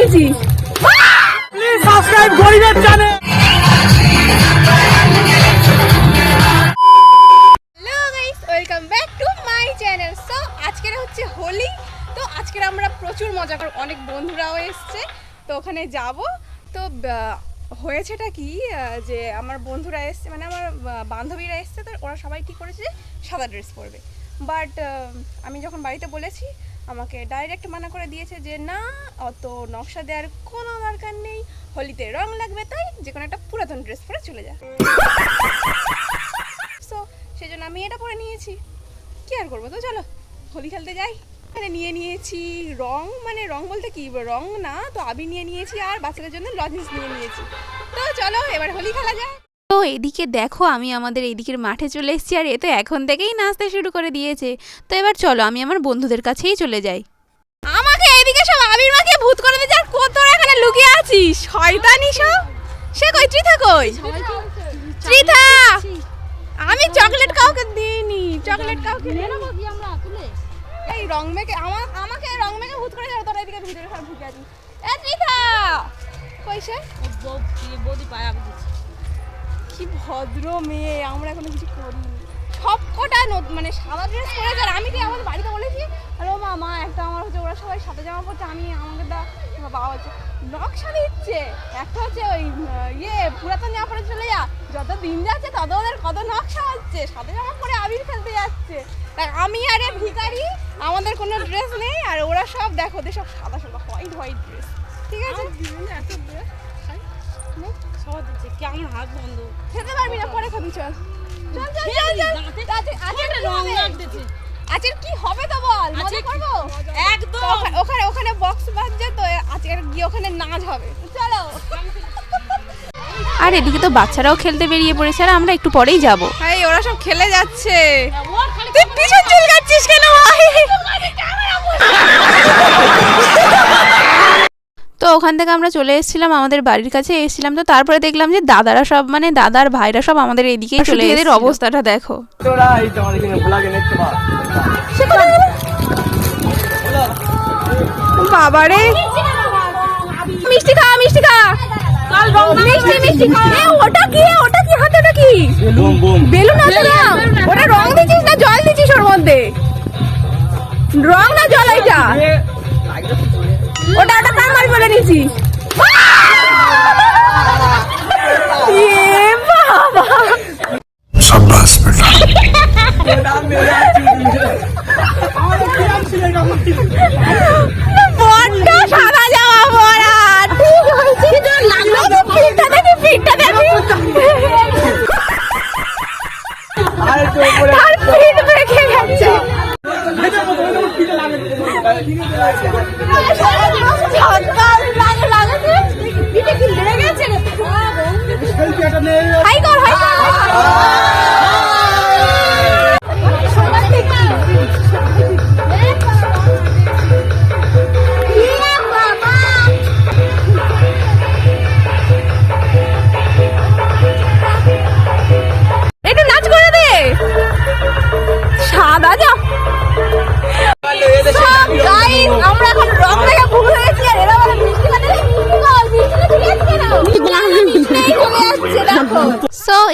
নিয়েছি please subscribe গরিবের channel আজকের হচ্ছে হোলি। তো আজকের আমরা প্রচুর মজা করব অনেক বন্ধুরাও এসছে। তো ওখানে যাব। তো হয়েছেটা কি যে আমার বন্ধুরা এসছে মানে আমার বান্ধবীরা এসছে তো ওরা সবাই ঠিক করেছে সাদা ড্রেস পরবে। বাট আমি যখন বাড়িতে বলেছি আমাকে ডাইরেক্ট মানা করে দিয়েছে যে, না, অত নকশা দেওয়ার কোনো দরকার নেই। হোলিতে রং লাগবে, তাই যে কোনো একটা পুরাতন ড্রেস পরে চলে যা। সো সেই জন্য আমি এটা পরে নিয়েছি। কি আর করব তো, চলো। হোলি খেলতে যাই। এখানে নিয়ে নিয়েছি রং মানে রং বলতে কি? রং না, তো আবির নিয়ে নিয়েছি আর বাচ্চাদের জন্য লজেন্স নিয়ে নিয়েছি। তো চলো, এবার হোলি খেলা যায় তো এদিকে দেখো আমি আমাদের এদিকের মাঠে চলে এসেছি আর এ তো এখন থেকেই নাচতে শুরু করে দিয়েছে। তো এবার চলো আমি আমার বন্ধুদের কাছেই চলে যাই। আমাকে এদিকে সব আবির মাকে ভূত করে দিয়েছে আর কত এখানে লুকিয়ে আছিস শয়তানি সব। সে কই? ত্রিথা কই? ত্রিথা! আমি চকলেট কাউকে দিইনি। চকলেট কাউকে এই রং মেখে আমার আমাকে রং মেখে ভূত করে যাও তোরা এদিকে ভিতরে সব ঢুকে আছিস। এ ত্রিথা! কই সে? কি ভদ্র মেয়ে, আমরা এখনও কিছু করিনি। সব কটা মানে সাদা ড্রেস পরেছে আর আমি কি আমাদের বাড়িতে বলেছি, আরে মা মা, একটা আমার হচ্ছে ওরা সবাই সাদা জামা পরছে, আমি, আমাকে দা বাবা হচ্ছে নকশা দিচ্ছে, একটা হচ্ছে ওই ইয়ে পুরাতন জামা পরে চলে যা, যত দিন যাচ্ছে তত ওদের কত নকশা হচ্ছে সাদা জামা পরে আবির খেলতে যাচ্ছে। তা আমি আরে ভিখারি, আমাদের কোনো ড্রেস নেই, আর ওরা সব, দেখো, ওদের সব সাদা সাদা হোয়াইট হোয়াইট ড্রেস ঠিক আছে? কেমন হাত বন্ধ? খেতে পারবি না পরে খাবি চল। চল চল চল চল। আজকে আজকে কি হবে? লাগতেছে আজকে কি হবে তো বল? মজা করব? একদম ওখা- ওখানে ওখানে বক্স বাজছে তো আজকে গিয়ে ওখানে নাচ হবে। চলো। আর এদিকে তো বাচ্চারাও খেলতে বেরিয়ে পড়েছে আর আমরা একটু পরেই যাব। ভাই ওরা সব খেলে যাচ্ছে। তুই পিছন চুল কাটছিস কেন ভাই তো ওখান থেকে আমরা চলে এসেছিলাম আমাদের বাড়ির কাছে এসেছিলাম তো তারপরে দেখলাম যে দাদারা সব মানে দাদার ভাইরা সব আমাদের এদিকেই চলে এদের অবস্থাটা দেখো। বাবারে মিষ্টি খা মিষ্টি খা। মিষ্টি মিষ্টি এ, ওটা কি ওটা কি হাতে ওটা কি? বুম বুম বেলুন আছে না? ওটা রং দিছিস না জল দিছিস ওর মধ্যে? রং না জল এটা? একটা কামাল সকাল লাগে লাগেছে এটা কি লেগেছে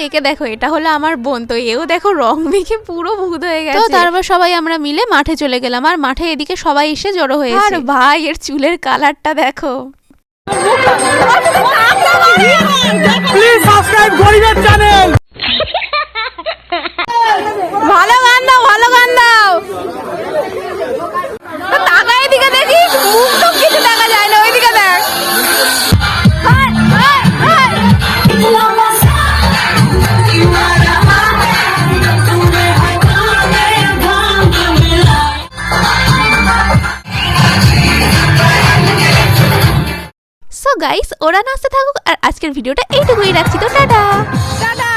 একে দেখো এটা হলো আমার বোন তো এও দেখো রং মেখে পুরো ভূত হয়ে গেছে। তো তারপর সবাই আমরা মিলে মাঠে চলে গেলাম আর মাঠে এদিকে সবাই এসে জড়ো হয়েছে। আর ভাই এর চুলের কালারটা দেখো। প্লিজ সাবস্ক্রাইব গরিবের গাইস ওরা নাচতে থাকুক আর আজকের ভিডিওটা এইটুকুই রাখছি। তো টাটা। টাটা।